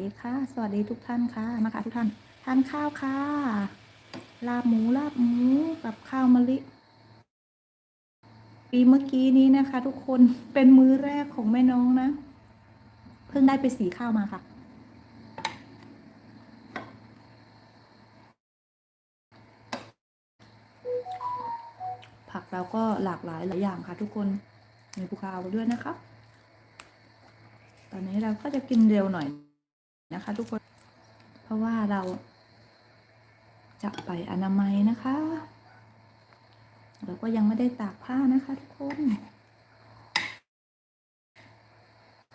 ดีค่ะ สวัสดีทุกท่านค่ะมาค่ะทุกท่าน ทานข้าวค่ะ ลาบหมูลาบหมูกับข้าวมะลิ ปีเมื่อกี้นี้นะคะ ทุกคนเป็นมื้อแรกของแม่น้องนะ เพิ่งได้ไปสีข้าวมาค่ะผักเราก็หลากหลายหลายอย่างค่ะ ทุกคน มีภูเขาด้วยนะคะ ตอนนี้เราก็จะกินเร็วหน่อย นะคะทุกคน เพราะว่าเรา จะไปอนามัยนะคะเราก็ยังไม่ได้ตากผ้านะคะทุกคน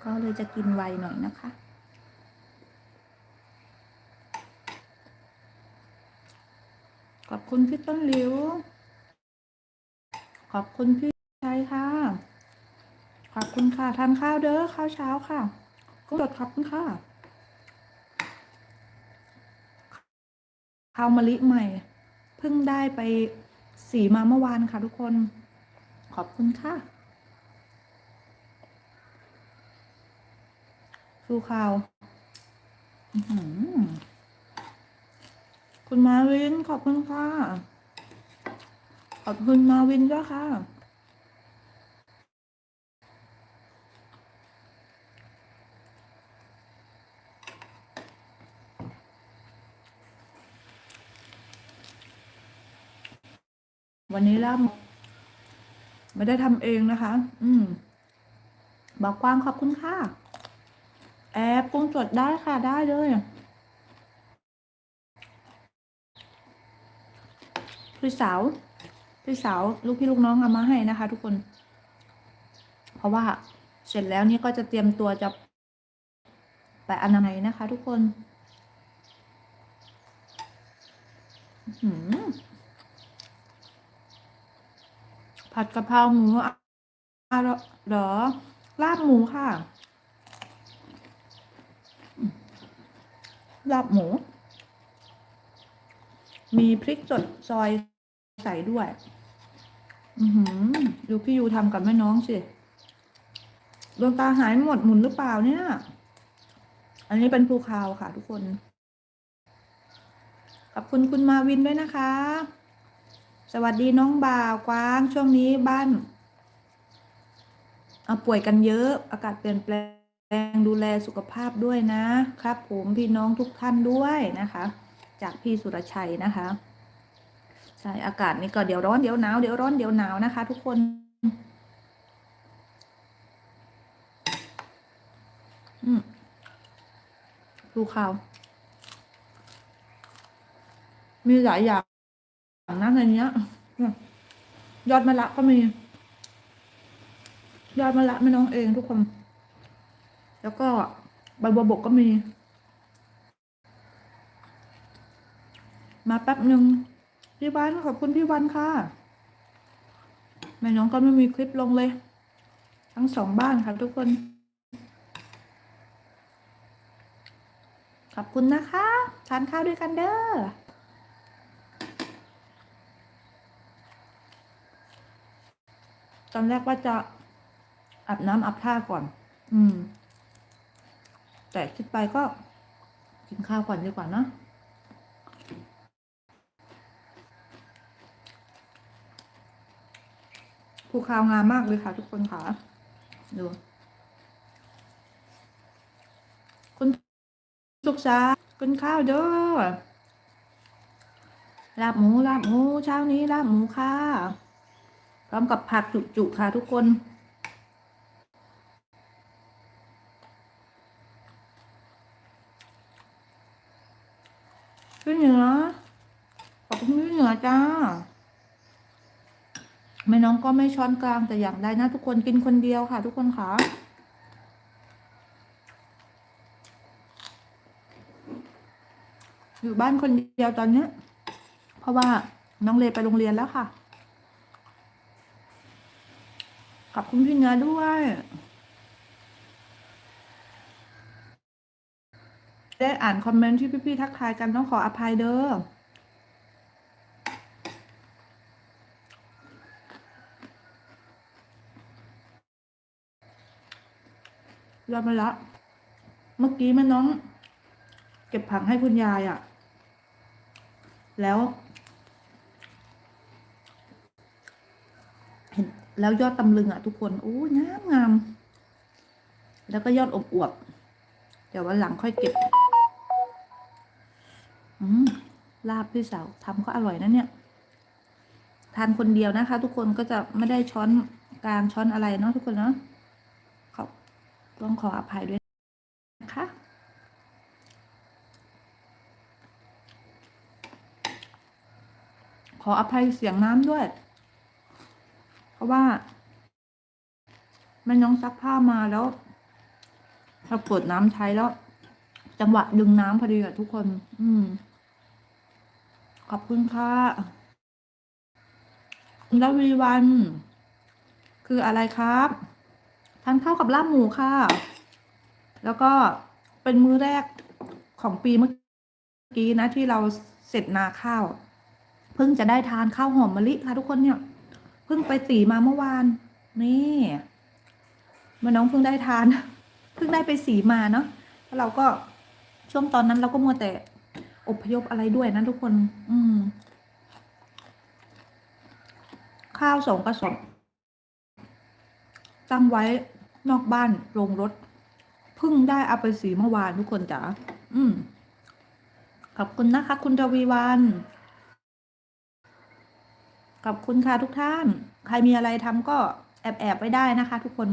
ก็เลยจะกินไวหน่อยนะคะ ขอบคุณพี่ต้นหลิว ขอบคุณพี่ชัยค่ะ ขอบคุณค่ะ ทานข้าวเด้อข้าวเช้าค่ะก็สดขอบคุณค่ะ ข้าวมะลิใหม่ เพิ่งได้ไปสีมาเมื่อวานค่ะทุกคน ขอบคุณค่ะชูข้าวคุณมาวินขอบคุณค่ะ ขอบคุณมาวินด้วยค่ะ วันนี้ล่ำไม่ได้ทำเองนะคะ อืมบอกกวางขอบคุณค่ะ แอบปรุงจดได้ค่ะได้เลยพี่สาวพี่สาวลูกพี่ลูกน้องเอามาให้นะคะ ทุกคน เพราะว่าเสร็จแล้วนี่ก็จะเตรียมตัวจะไปอนามัยนะคะ ทุกคนอื้อหือ ผัดกะเพราหมูอะอะเหรอ ลาบหมูค่ะ ลาบหมู มีพริกสดซอยใส่ด้วย อือหือ ดูพี่ยูทำกับแม่น้องสิ ดวงตาหายหมดหมุนหรือเปล่าเนี่ย อันนี้เป็นภูเขาค่ะทุกคน ขอบคุณคุณมาวินด้วยนะคะ สวัสดีน้องบ่าวกวางช่วงนี้บ้านเอาป่วยกันเยอะ อากาศเปลี่ยนแปลงดูแลสุขภาพด้วยนะครับ ผมพี่น้องทุกท่านด้วยนะคะ จากพี่สุรชัยนะคะใช่อากาศนี่ก็เดี๋ยวร้อนเดี๋ยวหนาวเดี๋ยวร้อนเดี๋ยวหนาวนะคะ ทุกคนดูข่าวมีหลายอย่าง นะในเนี้ยเนี่ยยอดมะละก็มี ยอดมะละไม่น้องเองทุกคน แล้วก็ใบบัวบกก็มี มาแป๊บหนึ่งพี่วันขอบคุณพี่วันค่ะแม่น้องก็ไม่มีคลิปลงเลย ทั้งสองบ้านค่ะทุกคน ขอบคุณนะคะ ทานข้าวด้วยกันเด้อ ตอนแรกว่าจะอาบน้ำอาบท่าก่อน อืม แต่คิดไปก็กินข้าวก่อนดีกว่าเนะภูเขางามมากเลยค่ะทุกคนค่ะ ดู คุณสุขสากินข้าวเด้อลาบหมูลาบหมูเช้านี้ลาบหมูค่ะ พร้อมกับผักจุๆค่ะทุกคนพี่เหนือขอบคุณพี่เหนือจ้าไม่น้องก็ไม่ช้อนกลางแต่อย่างใดนะทุกคนกินคนเดียวค่ะ ทุกคนค่ะอยู่บ้านคนเดียวตอนเนี้ยเพราะว่าน้องเลไปโรงเรียนแล้วค่ะ ขอบคุณพี่เนื้อด้วย ได้อ่านคอมเมนต์ที่พี่ๆทักทายกันต้องขออภัยเด้อยอมาละ เมื่อกี้แม่น้อง เก็บผักให้คุณยายอะ่ะ แล้ว เห็น แล้วยอดตำลึงอะทุกคนโอ้ยงามงามแล้วก็ยอดอบอวบเดี๋ยววันหลังค่อยเก็บอืมลาบพี่สาวทำก็อร่อยนะเนี่ย ทานคนเดียวนะคะ ทุกคนก็จะไม่ได้ช้อนกลางช้อนอะไรเนาะทุกคนเนาะขอบต้องขออภัยด้วยนะคะขออภัยเสียงน้ำด้วย ราะว่าม่น้องซักผ้ามาแล้วเราเปิดน้ำใช้แล้ว จังหวะดึงน้ำพอดีอะทุกคน อืม ขอบคุณค่ะคุณละวีวัน คืออะไรครับทานข้าวกับลาบหมูค่ะ แล้วก็เป็นมื้อแรกของปีเมื่อกี้นะที่เราเสร็จนาข้าว เพิ่งจะได้ทานข้าวหอมมะลิค่ะทุกคนเนี่ย เพิ่งไปสีมาเมื่อวาน นี่มาน้องเพิ่งได้ทาน เพิ่งได้ไปสีมาเนาะแล้วเราก็ช่วงตอนนั้นเราก็มัวแต่อพยพอะไรด้วยนะทุกคน อืม ข้าวสองกระสอบตั้งไว้นอกบ้านโรงรถเพิ่งได้เอาไปสีเมื่อวานทุกคนจ๋าอืมขอบคุณนะคะ คุณทวีวัน ขอบคุณค่ะทุกท่าน ใครมีอะไรทำก็แอบแอบไว้ได้นะคะ ทุกคน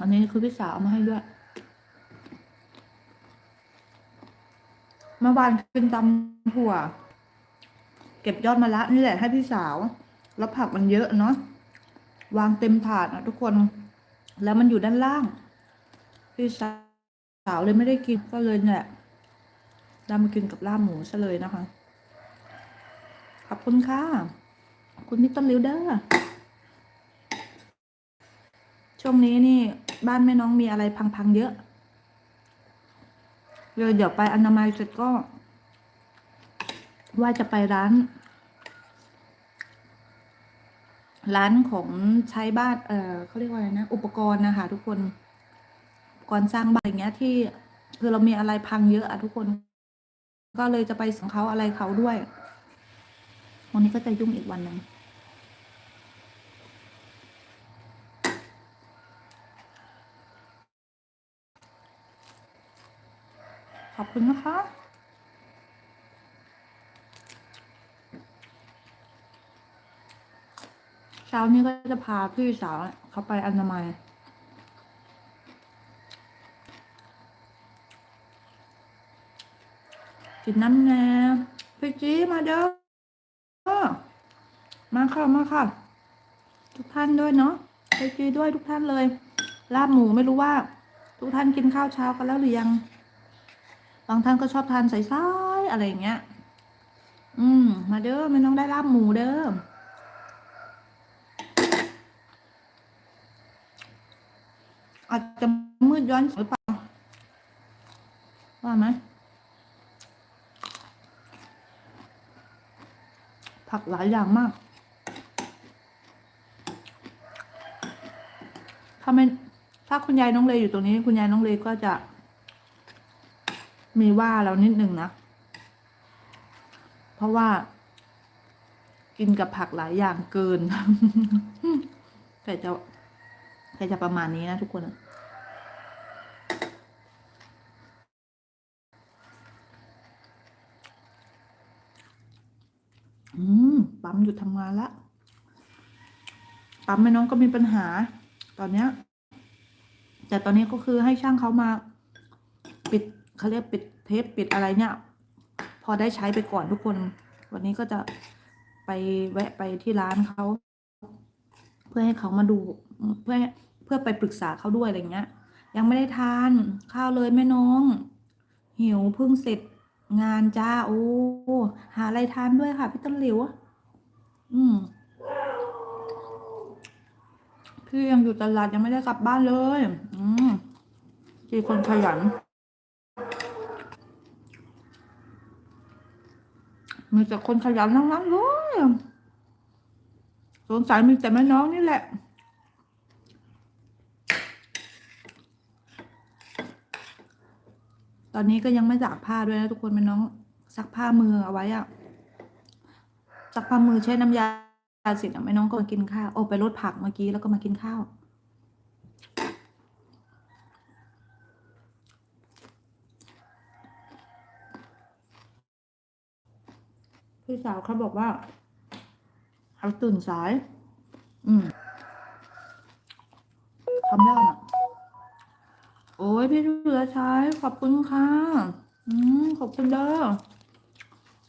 อันนี้คือพี่สาวเอามาให้ด้วย เมื่อวานกินตำถั่ว เก็บยอดมะระนี่แหละให้พี่สาว แล้วผักมันเยอะเนาะวางเต็มถาดนะทุกคน แล้วมันอยู่ด้านล่าง พี่สาวเลยไม่ได้กินก็เลยเนี่ยเรามากินกับลาบหมูซะเลยนะคะ ขอบคุณค่ะ คุณมิสเตอร์ลิวเดอร์ช่วงนี้นี่บ้านแม่น้องมีอะไรพังๆเยอะเลยเดี๋ยวไปอนามัยเสร็จก็ ว่าจะไปร้าน ร้านของใช้บ้าน เออเขาเรียกว่าอะไรนะ อุปกรณ์นะคะทุกคน กรณ์สร้างบ้านอย่างเงี้ยที่คือเรามีอะไรพังเยอะอะทุกคน ก็เลยจะไปส่งเขาอะไรเขาด้วย วันนี้ก็จะยุ่งอีกวันหนึ่งขอบคุณนะคะเช้านี้ก็จะพาพี่สาวเขาไปอนามัย กินน้ำแน่พี่จีมาเด้อมาค่ะมาค่ะ ทุกท่านด้วยเนาะพี่จีด้วยทุกท่านเลย ลาบหมูไม่รู้ว่า ทุกท่านกินข้าวเช้ากันแล้วหรือยัง บางท่านก็ชอบทานใส่ๆอะไรอย่างเงี้ย อืม มาเด้อไม่ต้องได้ลาบหมูเด้ออาจจะมืดย้อนหรือเปล่าว่าไหม ผักหลายอย่างมาก ถ้าไม่ถ้าคุณยายน้องเลอยู่ตรงนี้ คุณยายน้องเลก็จะ มีว่าเรานิดนึงนะ เพราะว่า กินกับผักหลายอย่างเกินแต่จะแต่จะประมาณนี้นะทุกคนนะอืม ปั๊มหยุดทำงานละปั๊มแม่น้องก็มีปัญหา ตอนเนี้ย แต่ตอนนี้ก็คือให้ช่างเขามา ปิดเขาเรียกปิดเทปปิดอะไรเนี่ย พอได้ใช้ไปก่อนทุกคน วันนี้ก็จะไปแวะไปที่ร้านเขาเพื่อให้เขามาดู เพื่อเพื่อไปปรึกษาเขาด้วยอะไรเงี้ย ยังไม่ได้ทานข้าวเลยแม่น้อง หิวเพิ่งเสร็จงานจ้าโอ้หาอะไรทานด้วยค่ะพี่ต้นหลิว อืม พี่ยังอยู่ตลาดยังไม่ได้กลับบ้านเลย อืมจีคนขยัน มีแต่คนขยันทั้งนั้นเลยสงสัยมีแต่แม่น้องนี่แหละตอนนี้ก็ยังไม่ซักผ้าด้วยนะทุกคนแม่น้องซักผ้ามือเอาไว้อะ ซักผ้ามือใช้น้ำยาเสร็จอะแม่น้องก็มากินข้าวโอ้ไปรดผักเมื่อกี้แล้วก็มากินข้าวพี่สาวเขาบอกว่าเขาตื่นสาย อืมทำได้อะ โอ้ยพี่เหลือใช้ขอบคุณค่ะ อืม ขอบคุณเด้อ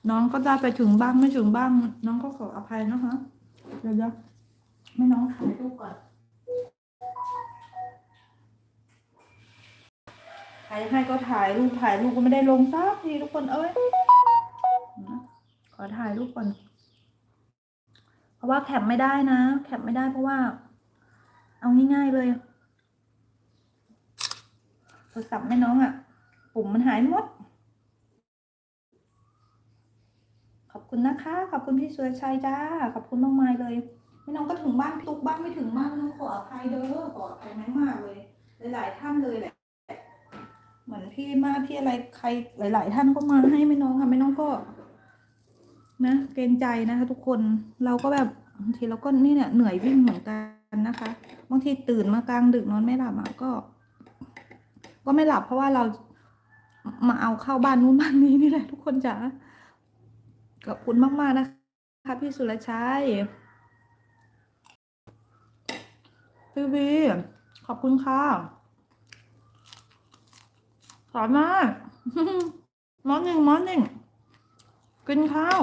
น้องก็ได้ไปถึงบ้างไม่ถึงบ้าง น้องก็ขออภัยนะคะเดี๋ยวเดี๋ยวไม่น้องถ่ายรูปก่อนใครให้ก็ถ่ายรูปถ่ายรูปก็ไม่ได้ลงสักทีทุกคนเอ้ยขอถ่ายรูปก่อน เพราะว่าแคปไม่ได้นะ แคปไม่ได้เพราะว่า เอาง่ายๆเลยโทรศัพท์แม่น้องอะ่ะ ปุ่มมันหายหมด ขอบ คุณนะคะ ขอบคุณพี่สุรชัยจ้า ขอบคุณมากมายเลยแม่น้องก็ถึงบ้านพุกบ้างไม่ถึงบ้านน้องขออภัยเด้อขออภัยมากๆเลย หลาย ๆ ท่านเลยแหละ เหมือนพี่มาพี่อะไรใครหลาย ๆ ท่านก็มาให้แม่น้องค่ะแม่น้องก็ นะเกรงใจนะคะ ทุกคนเราก็แบบบางทีเราก็นี่เนี่ยเหนื่อยวิ่งเหมือนกันนะคะบางทีตื่นมากลางดึกนอนไม่หลับอะก็ ก็ไม่หลับเพราะว่าเรามาเอาเข้าบ้านนู้นบ้านนี้นี่แหละทุกคนจ๋า ขอบคุณมาก ๆ นะคะพี่สุรชัยพี่วีขอบคุณค่ะขอบมากมอร์นิ่งมอร์นิ่งกินข้าว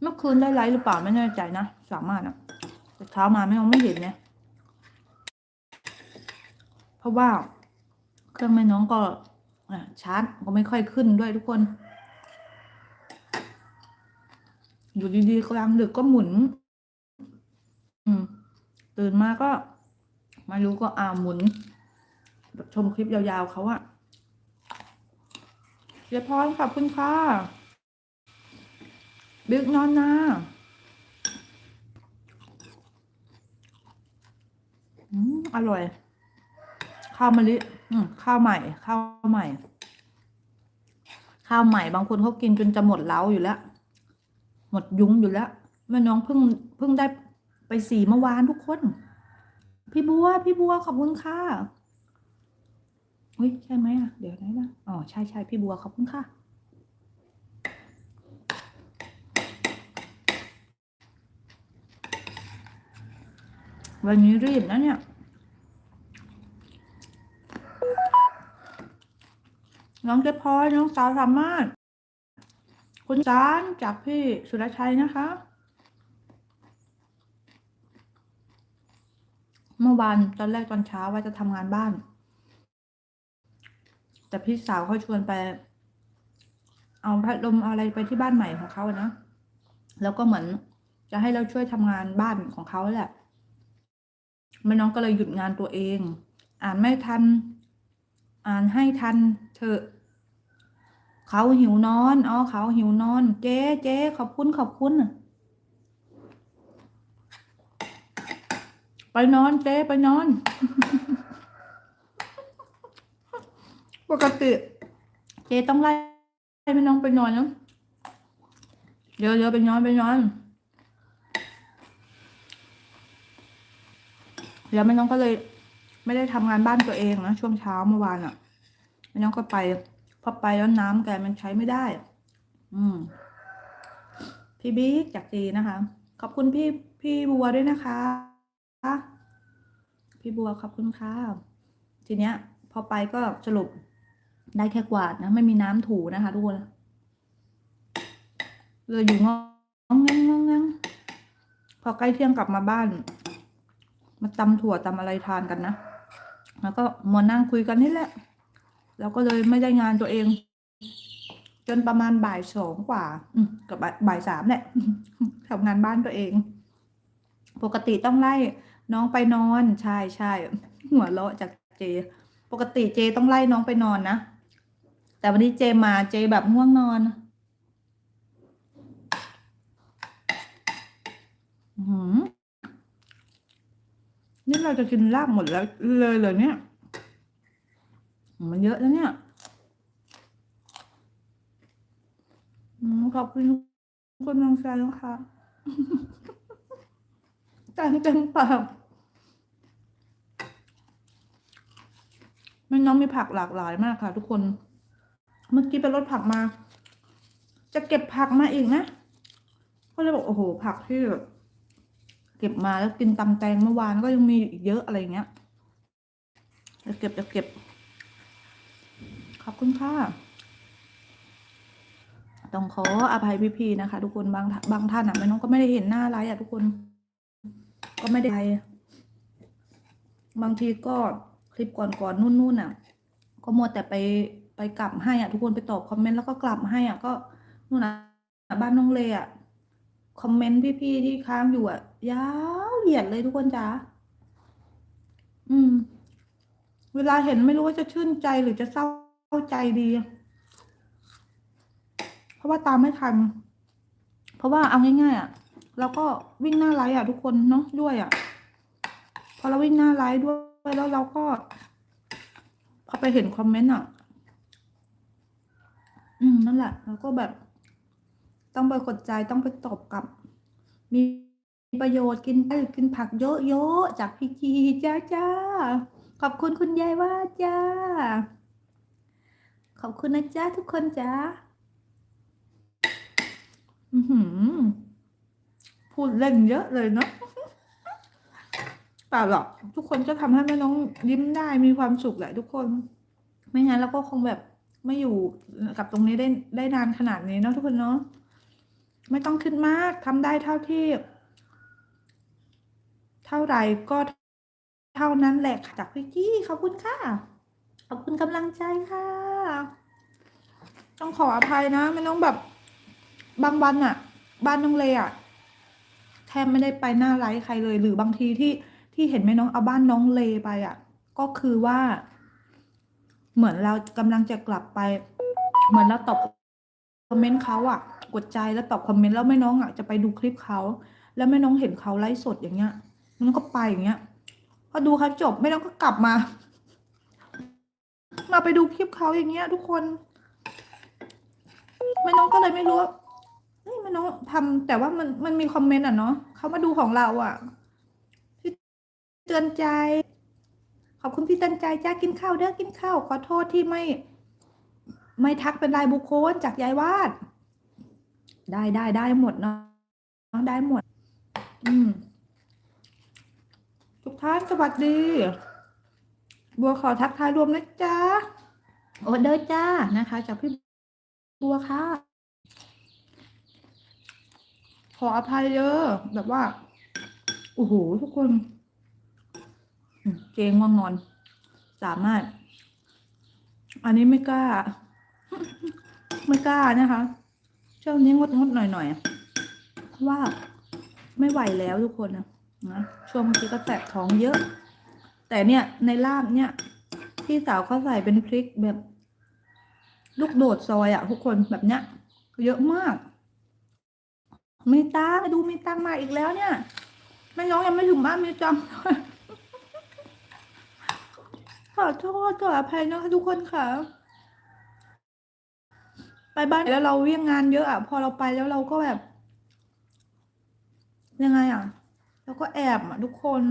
เมื่อคืนได้ไลฟ์หรือเปล่าไม่แน่ใจนะ สามารถอะแต่เช้ามาไม่เอาไม่เห็นเนี่ย เพราะว่า เครื่องแม่น้องก็ชาร์จก็ไม่ค่อยขึ้นด้วยทุกคน อยู่ดีๆกลางดึกก็หมุน อืม ตื่นมาก็ไม่รู้ก็อ่าหมุนแบบชมคลิปยาวๆเขาอะเยายพรขอบคุณค่ะบิ๊กนอนนาอืมอร่อย ข้าวมะลิอืมข้าวใหม่ ข้าวใหม่ ข้าวใหม่บางคนเขากินจนจะหมดเล้าอยู่แล้ว หมดยุ้งอยู่แล้วแม่น้องเพิ่งเพิ่งได้ไปสีเมื่อวานทุกคน พี่บัว พี่บัวขอบคุณค่ะเฮ้ยใช่ไหมอะ เดี๋ยวนะนะอ๋อใช่ใช่พี่บัวขอบคุณค่ะ วันนี้รีบนะเนี่ยน้องเจพอยน้องสาวสามารถ คุณจานจากพี่สุรชัยนะคะเมื่อวานตอนแรกตอนเช้าว่าจะทำงานบ้าน แต่พี่สาวเขาชวนไป เอาพัดลมอะไรไปที่บ้านใหม่ของเขาอะนะแล้วก็เหมือนจะให้เราช่วยทำงานบ้านของเขาแหละแม่น้องก็เลยหยุดงานตัวเอง อ่านไม่ทัน อ่านให้ทันเถอะ เขาหิวนอน อ๋อ เขาหิวนอน เจ๊เจ๊ขอบคุณขอบคุณ ไปนอนเจ๊ไปนอน ปกติ เจต้องไล่ให้พี่น้องไปนอนนะเดี๋ยวเดี๋ยวไปนอนไปนอนเดี๋ยวแม่น้องก็เลย ไม่ได้ทำงานบ้านตัวเองนะช่วงเช้าเมื่อวานอะ่ะแม่น้องก็ไป พอไปแล้วน้ำแกมันใช้ไม่ได้ อืม พี่บิ๊กจากจีนะคะ ขอบคุณพี่พี่บัวด้วยนะคะ พี่บัวขอบคุณค่ะ ทีเนี้ย พอไปก็สรุปได้แค่กวาดนะ ไม่มีน้ำถูนะคะทุกคนเลยอยู่งองงงงองแงงพอใกล้เที่ยงกลับมาบ้าน มาตำถั่วตำอะไรทานกันนะ แล้วก็มานั่งคุยกันนี่แหละ แล้วก็เลยไม่ได้งานตัวเอง จนประมาณบ่ายสองกว่ากับบ่ายสามแหละทำงานบ้านตัวเอง ปกติต้องไล่น้องไปนอน ใช่ใช่หัวเราะจากเจ ปกติเจต้องไล่น้องไปนอนนะ แต่วันนี้เจมาเจแบบง่วงนอนนี่เราจะกินลาบหมดแล้วเลยเหรอเนี่ย มันเยอะแล้วเนี่ยอืมขอบคุณทุกคนกำลังใจนะคะจานเต็มปากแม่น้องมีผักหลากหลายมากค่ะ ทุกคน เมื่อกี้ไปรถผักมา จะเก็บผักมาอีกนะก็เลยบอกโอ้โห ผักที่แบบเก็บมาแล้วกินตำแตงเมื่อวานก็ยังมีอีกเยอะอะไรเงี้ยจะเก็บจะเก็บขอบ คุณค่ะ ต้องขออภัยพี่ๆนะคะ ทุกคนบางบางท่านอะแม่น้องก็ไม่ได้เห็นหน้าไลฟ์อะทุกคน ก็ไม่ได้บางทีก็คลิปก่อนๆนู่นๆอะ ก็มัวแต่ไปไปกลับให้อะทุกคนไปตอบคอมเมนต์แล้วก็กลับให้อะก็นู่นนะบ้านน้องเลอะคอมเมนต์พี่ๆที่ค้างอยู่อะยาวเหยียดเลยทุกคนจ้าอืม เวลาเห็นไม่รู้ว่าจะชื่นใจหรือจะเศร้า ข้าใจดี เพราะว่าตามไม่ทัน เพราะว่าเอาง่ายๆอะเราก็วิ่งหน้าไลฟ์อะทุกคนเนาะด้วยอะ พอเราวิ่งหน้าไลฟ์ด้วยแล้วเราก็พอไปเห็นคอมเมนต์อะ อืมนั่นแหละเราก็แบบ ต้องไปกดใจต้องไปตอบกลับ มีประโยชน์กินได้กินผักเยอะๆจากพี่กีจ้าจ้าขอบคุณคุณยายว่าจ้า ขอบคุณนะจ้าทุกคนจ้าอือหือพูดเล่นเยอะเลยเนาะเปล่าหรอก ทุกคนก็ทำให้แม่น้องยิ้มได้มีความสุขแหละทุกคน ไม่งั้นเราก็คงแบบไม่อยู่กับตรงนี้ได้ได้นานขนาดนี้เนาะทุกคนเนาะไม่ต้องคิดมากทำได้เท่าที่ เท่าไหร่ก็เท่านั้นแหละจากพี่กี้ขอบคุณค่ะ ขอบคุณกำลังใจค่ะ ต้องขออภัยนะไม่ต้องแบบบางวันอะบ้านน้องเลยอะแทบไม่ได้ไปหน้าไลฟ์ใครเลย หรือบางทีที่ที่เห็นแม่น้องเอาบ้านน้องเลไปอะก็คือว่า เหมือนเรากำลังจะกลับไป เหมือนเราตอบคอมเมนต์เขาอะกดใจแล้วตอบคอมเมนต์แล้วแม่น้องอะจะไปดูคลิปเขาแล้วแม่น้องเห็นเขาไลฟ์สดอย่างเงี้ยมันก็ไปอย่างเงี้ยพอดูเขาจบแม่น้องก็กลับมา มาไปดูคลิปเขาอย่างเงี้ย ทุกคนแม่น้องก็เลยไม่รู้ว่าแม่น้องทำแต่ว่ามันมันมีคอมเมนต์อะเนาะเขามาดูของเราอะที่เตือนใจ ขอบคุณพี่เตือนใจจ้ากินข้าวเด้อกินข้าวขอโทษที่ไม่ ไม่ทักเป็นรายบุคคลจากยายวาด ได้ได้ได้หมดเนาะได้หมด อืมทุกท่านสวัสดี บัวขอทักทายรวมนะจ๊ะโอเดอร์จ้านะคะจากพี่บัวค่ะ ขออภัยเยอะแบบว่าโอ้โหทุกคนเจงง่วงนอน สามารถ อันนี้ไม่กล้า ไม่กล้านะคะช่วงนี้งดงดหน่อยหน่อยเพราะว่าไม่ไหวแล้วทุกคนนะนะช่วงเมื่อกี้ก็แสบท้องเยอะ แต่เนี่ยในลาบเนี่ย พี่สาวเขาใส่เป็นพริกแบบลูกโดดซอยอะทุกคนแบบเนี้ย เยอะมาก มีตังดูมีตังมาอีกแล้วเนี่ยแม่น้องยังไม่ถึงบ้านมีจังขอโทษขออภัยนะคะทุกคนค่ะ ไปบ้านแล้วเราเวียงงานเยอะอะพอเราไปแล้วเราก็แบบ ยังไงอะเราก็แอบอะทุกคน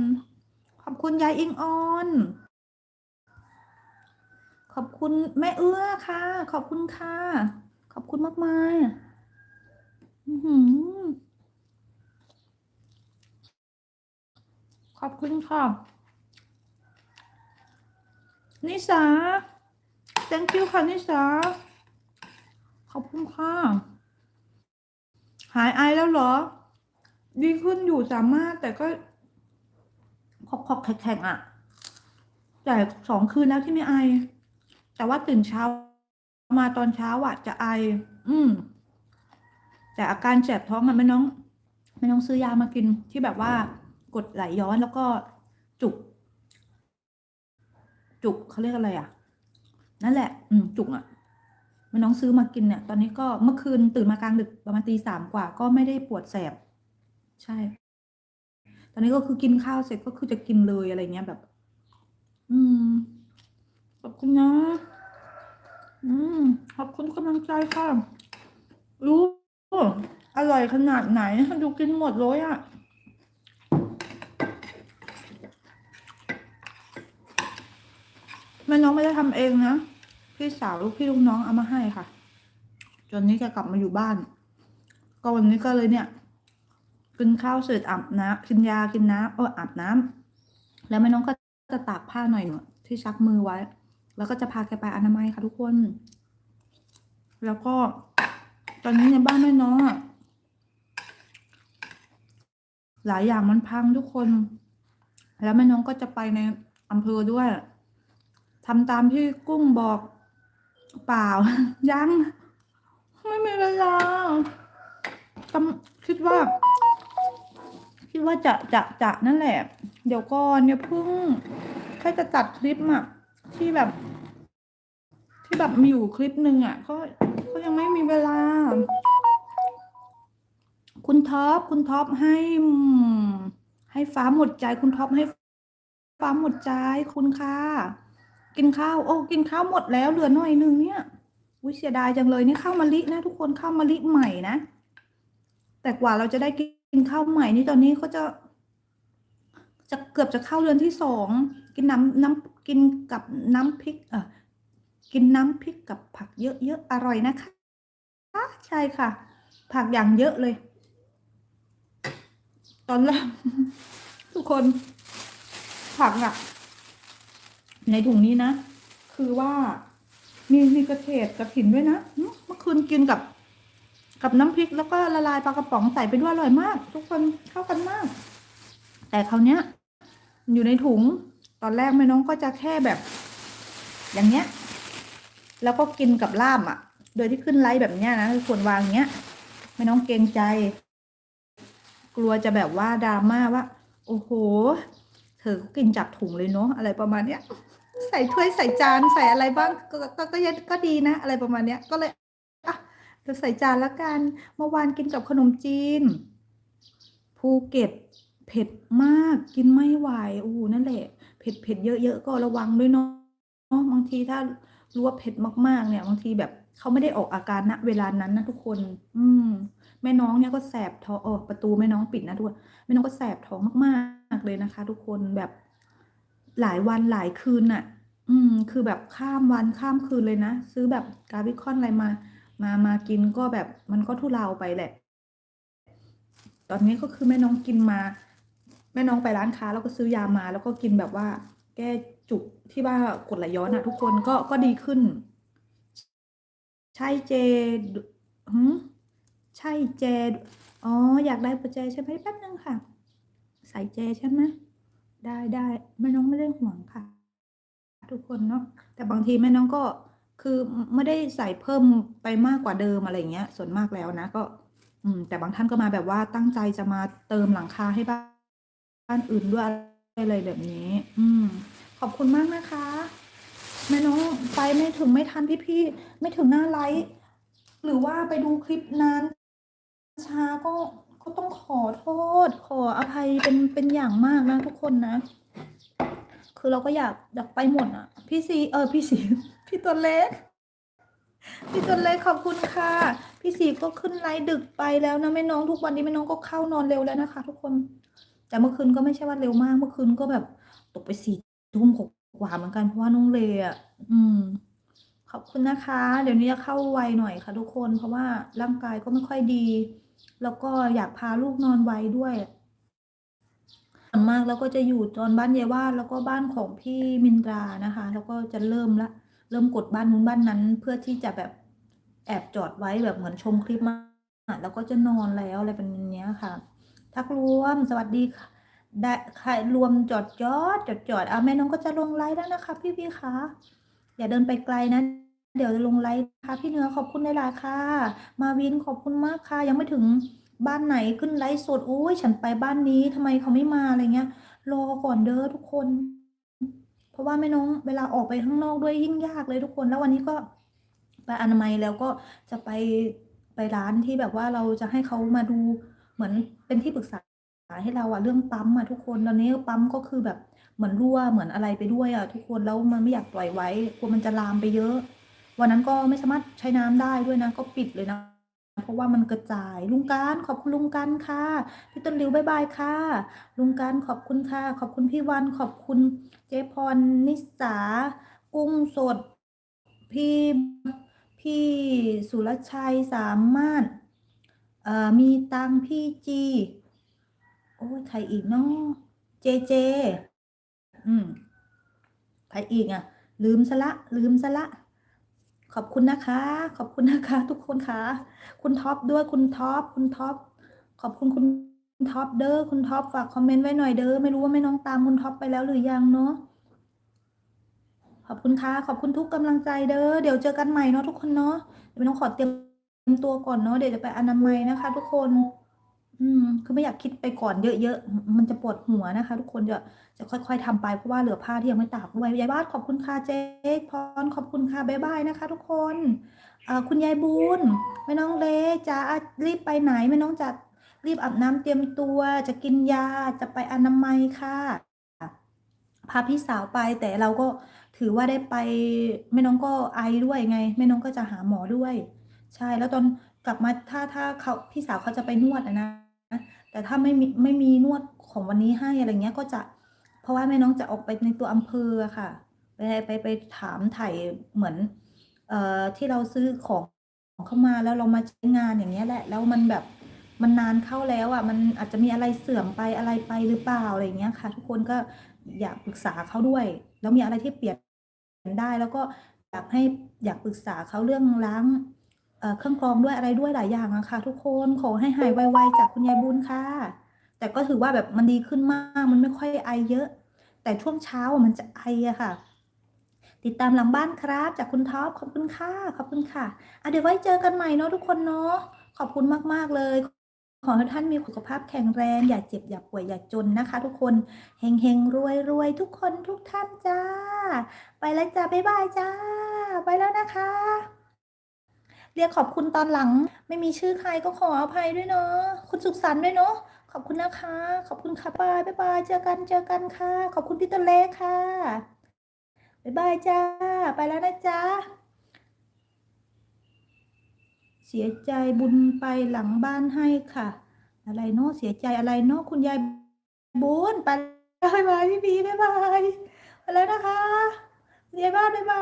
อบคุณยายอิงออน ขอบคุณแม่เอื้อค่ะ ขอบคุณค่ะ ขอบคุณมากมายขอบคุณค่ะ นิสา thank you ค่ะ นิสา ขอบคุณค่ะ หายไอแล้วเหรอ ดีขึ้นอยู่สามารถแต่ก็ ขอกขอกแข็งๆอะ แต่สองคืนแล้วที่ไม่ไอ แต่ว่าตื่นเช้า มาตอนเช้าอะ จะไอ อืม แต่อาการแสบท้องมันไม่น้องไม่น้องซื้อยามากินที่แบบว่ากดไหลย้อนแล้วก็จุก จุกเขาเรียกอะไรอะ นั่นแหละ อืม จุกอะไม่น้องซื้อมากินเนี่ย ตอนนี้ก็เมื่อคืนตื่นมากลางดึกประมาณตีสามกว่า ก็ไม่ได้ปวดแสบ ใช่ อนนี้ก็คือกินข้าวเสร็จก็คือจะกินเลยอะไรเงี้ยแบบ อืม ขอบคุณนะ อืม ขอบคุณกำลังใจค่ะ รู้ อร่อยขนาดไหนดูกินหมดเลยอะแม่น้องไม่ได้ทำเองนะ พี่สาวลูกพี่ลูกน้องเอามาให้ค่ะ จนนี้แกกลับมาอยู่บ้าน ก็วันนี้ก็เลยเนี่ย กินข้าวเสร็จอาบน้ำกินยากินน้ำเอออาบน้ำแล้วแม่น้องก็จะตากผ้าหน่อยหนึ่งที่ซักมือไว้ แล้วก็จะพาแกไปอนามัยค่ะทุกคน แล้วก็ตอนนี้ในบ้านแม่น้องอะหลายอย่างมันพังทุกคน แล้วแม่น้องก็จะไปในอำเภอด้วยทำตามที่กุ้งบอกเปล่า ยัง ไม่มีเวลาคิดว่า คิดว่าจะจะจะนั่นแหละ เดี๋ยวก่อนเนี่ยเพิ่งแค่จะตัดคลิปอะที่แบบ ที่แบบมีอยู่คลิปหนึ่งอะก็ก็ยังไม่มีเวลา คุณท็อปคุณท็อปให้ให้ฟ้าหมดใจ คุณท็อปให้ฟ้าหมดใจคุณค่ะกินข้าว โอ้กินข้าวหมดแล้วเหลือหน่อยนึงเนี่ยอุ้ยเสียดายจังเลยนี่ข้าวมะลินะ ทุกคนข้าวมะลิใหม่นะแต่กว่าเราจะได้กิน กินข้าวใหม่นี่ตอนนี้ก็จะ จะเกือบจะเข้าเดือนที่สองกินน้ำน้ำกินกับน้ำพริก เออกินน้ำพริกกับผักเยอะๆอร่อยนะคะใช่ค่ะ ผักอย่างเยอะเลย ตอนแรกทุกคน ผักอะในถุงนี้นะ คือว่ามีมีกระเฉดกระถินด้วยนะเมื่อคืนกินกับ กับน้ำพริกแล้วก็ละลายปลากระป๋องใส่ไปด้วยอร่อยมาก ทุกคนเข้ากันมาก แต่คราวเนี้ย อยู่ในถุงตอนแรกแม่น้องก็จะแค่แบบ อย่างเงี้ย แล้วก็กินกับลาบอะ โดยที่ขึ้นไลฟ์แบบเนี้ยนะคือควรวางเงี้ยแม่น้องเกรงใจ กลัวจะแบบว่าดราม่าว่า โอ้โห เธอก็กินจากถุงเลยเนาะอะไรประมาณเนี้ยใส่ถ้วยใส่จานใส่อะไรบ้างก็ก็ก็ก็ก็ดีนะ อะไรประมาณเนี้ยก็เลย จะใส่จานละกันเมื่อวานกินกับขนมจีน ภูเก็ต เผ็ดมากกินไม่ไหวโอ้นั่นแหละ เผ็ดเผ็ดเยอะๆก็ระวังด้วยเนาะบางทีถ้ารู้ว่าเผ็ดมากๆ เนี่ย บางทีแบบเขาไม่ได้ออกอาการณเวลานั้นนะทุกคน อืม แม่น้องเนี่ยก็แสบท้องออประตูแม่น้องปิดนะทุกคนแม่น้องก็แสบท้องมากๆเลยนะคะ ทุกคนแบบหลายวันหลายคืนน่ะ อืม คือแบบข้ามวันข้ามคืนเลยนะ ซื้อแบบกาวิคอนอะไรมา มามากินก็แบบมันก็ทุเลาไปแหละ ตอนนี้ก็คือแม่น้องกินมา แม่น้องไปร้านค้าแล้วก็ซื้อยามา แล้วก็กินแบบว่า แก้จุกที่ว่ากดไหลย้อนอะทุกคนก็ก็ดีขึ้น ใช่เจหืมใช่เจอ๋ออยากได้ปัจเจใช่ไหมแป๊บนึงค่ะ ใส่เจใช่ไหมได้ได้แม่น้องไม่ได้ห่วงค่ะ ทุกคนเนาะแต่บางทีแม่น้องก็ คือไม่ได้ใส่เพิ่มไปมากกว่าเดิมอะไรเงี้ย ส่วนมากแล้วนะก็ อืม แต่บางท่านก็มาแบบว่าตั้งใจจะมาเติมหลังคาให้บ้านบ้านอื่นด้วยอะไรแบบนี้ อืม ขอบคุณมากนะคะแม่น้องไปไม่ถึงไม่ทันพี่ๆไม่ถึงหน้าไลฟ์หรือว่าไปดูคลิปนานช้าก็ก็ต้องขอโทษ ขออภัยเป็นเป็นอย่างมากนะทุกคนนะ คือเราก็อยากอยากไปหมดอะ พี่ซีเออพี่ซีพี่ตัวเล็ก พี่ตัวเล็กขอบคุณค่ะ พี่สีก็ขึ้นไลฟ์ดึกไปแล้วนะแม่น้องทุกวันนี้แม่น้องก็เข้านอนเร็วแล้วนะคะ ทุกคน แต่เมื่อคืนก็ไม่ใช่ว่าเร็วมาก เมื่อคืนก็แบบตกไปสี่ทุ่มหกกว่าเหมือนกันเพราะว่าน้องเลอะอืม ขอบคุณนะคะ เดี๋ยวนี้จะเข้าไวหน่อยค่ะ ทุกคน เพราะว่าร่างกายก็ไม่ค่อยดี แล้วก็อยากพาลูกนอนไวด้วย วนมากแล้วก็จะอยู่ตอนบ้านยายวาดแล้วก็บ้านของพี่มินตรานะคะ แล้วก็จะเริ่มละเริ่มกดบ้านนู้นบ้านนั้น เพื่อที่จะแบบแอบจอดไว้แบบเหมือนชมคลิปมาแล้วก็จะนอนแล้วอะไรเป็นอย่างเนี้ยค่ะ ทักรวมสวัสดีค่ะได้ใครรวมจอดจอดจอดจอดเอาแม่น้องก็จะลงไลฟ์แล้วนะคะ พี่พี่คะอย่าเดินไปไกลนะเดี๋ยวจะลงไลฟ์ค่ะพี่เนื้อขอบคุณหลายๆค่ะ มาวินขอบคุณมากค่ะ ยังไม่ถึง บ้านไหนขึ้นไลฟ์สดอุ้ยฉันไปบ้านนี้ทำไมเขาไม่มาอะไรเงี้ย รอก่อนเด้อทุกคน เพราะว่าแม่น้องเวลาออกไปข้างนอกด้วยยิ่งยากเลยทุกคน แล้ววันนี้ก็ไปอนามัยแล้วก็จะไปไปร้านที่แบบว่าเราจะให้เขามาดูเหมือนเป็นที่ปรึกษาให้เราอะเรื่องปั๊มอะทุกคนตอนนี้ปั๊มก็คือแบบเหมือนรั่วเหมือนอะไรไปด้วยอะทุกคนแล้วมันไม่อยากปล่อยไว้กลัวมันจะลามไปเยอะ วันนั้นก็ไม่สามารถใช้น้ำได้ด้วยนะ ก็ปิดเลยนะ เพราะว่ามันกระจาย ลุงการขอบคุณลุงกันค่ะ พี่ต้นริวบายบายค่ะ ลุงการขอบคุณค่ะ ขอบคุณพี่วัน ขอบคุณเจพรนิสา กุ้งสด พี่ พี่สุรชัยสามารถเอ่อมีตังพี่จี โอ้ยใครอีกเนาะเจเจ อืมใครอีกอะ ลืมซะละ ลืมซะละ ขอบคุณนะคะ ขอบคุณนะคะ ทุกคนค่ะ คุณท็อปด้วยคุณท็อปคุณท็อปขอบคุณคุณท็อปเด้อคุณท็อปฝากคอมเมนต์ไว้หน่อยเด้อไม่รู้ว่าแม่น้องตามคุณท็อปไปแล้วหรือยังเนาะขอบคุณค่ะขอบคุณทุกกำลังใจเด้อเดี๋ยวเจอกันใหม่เนาะทุกคนเนาะเดี๋ยวแม่น้องขอเตรียมตัวก่อนเนาะเดี๋ยวจะไปอนามัยนะคะ ทุกคน อืม คือไม่อยากคิดไปก่อนเยอะ ๆ มันจะปวดหัวนะคะทุกคน จะ จะค่อย ๆทำไป เพราะว่าเหลือผ้าที่ยังไม่ตากด้วย ยายบ้านขอบคุณค่ะเจ๊พรขอบคุณค่ะบ๊ายบายนะคะ ทุกคนเอ่อคุณยายบุญแม่น้องเล็กจะรีบไปไหนแม่น้องจะรีบอาบน้ำเตรียมตัว จะกินยา จะไปอนามัยค่ะ พาพี่สาวไปแต่เราก็ถือว่าได้ไปแม่น้องก็ไอด้วยไงแม่น้องก็จะหาหมอด้วย ใช่แล้วตอนกลับมาถ้าถ้าเขาพี่สาวเขาจะไปนวดนะ แต่ถ้าไม่มีไม่มีนวดของวันนี้ให้อะไรเงี้ยก็จะเพราะว่าแม่น้องจะออกไปในตัวอำเภอค่ะไปไปไปถามไถ่เหมือน เอ่อที่เราซื้อของเข้ามาแล้วเรามาใช้งานอย่างเงี้ยแหละ แล้วมันแบบมันนานเข้าแล้วอะมันอาจจะมีอะไรเสื่อมไปอะไรไปหรือเปล่าอะไรเงี้ยค่ะ ทุกคนก็อยากปรึกษาเขาด้วย แล้วมีอะไรที่เปลี่ยนได้แล้วก็อยากให้อยากปรึกษาเขาเรื่องล้าง เครื่องกรองด้วยอะไรด้วยหลายอย่างอะค่ะ ทุกคนขอให้หายไวๆจากคุณยายบุญค่ะ แต่ก็ถือว่าแบบมันดีขึ้นมากมันไม่ค่อยไอเยอะ แต่ช่วงเช้ามันจะไออะค่ะ ติดตามหลังบ้านครับ จากคุณท็อปขอบคุณค่ะขอบคุณค่ะอะเดี๋ยวไว้เจอกันใหม่เนาะทุกคนเนาะขอบคุณมากๆเลย ขอให้ท่านมีสุขภาพแข็งแรง อย่าเจ็บอย่าป่วยอย่าจนนะคะ ทุกคนเฮงเฮงรวยรวยทุกคนทุกท่านจ้า ไปแล้วจ้าบ๊ายบายจ้า ไปแล้วนะคะ เรียกขอบคุณตอนหลัง ไม่มีชื่อใครก็ขออภัยด้วยเนาะคุณสุขสันต์ด้วยเนาะขอบคุณนะคะ ขอบคุณค่ะบายบายบายเจอกันเจอกันค่ะ ขอบคุณพี่ต้นเล็กค่ะบายบายจ้า ไปแล้วนะจ๊ะเสียใจบุญไปหลังบ้านให้ค่ะ อะไรเนาะเสียใจอะไรเนาะคุณยายบุญไปบายบายพี่พีบายบายไปแล้วนะคะยายบ้านบายบาย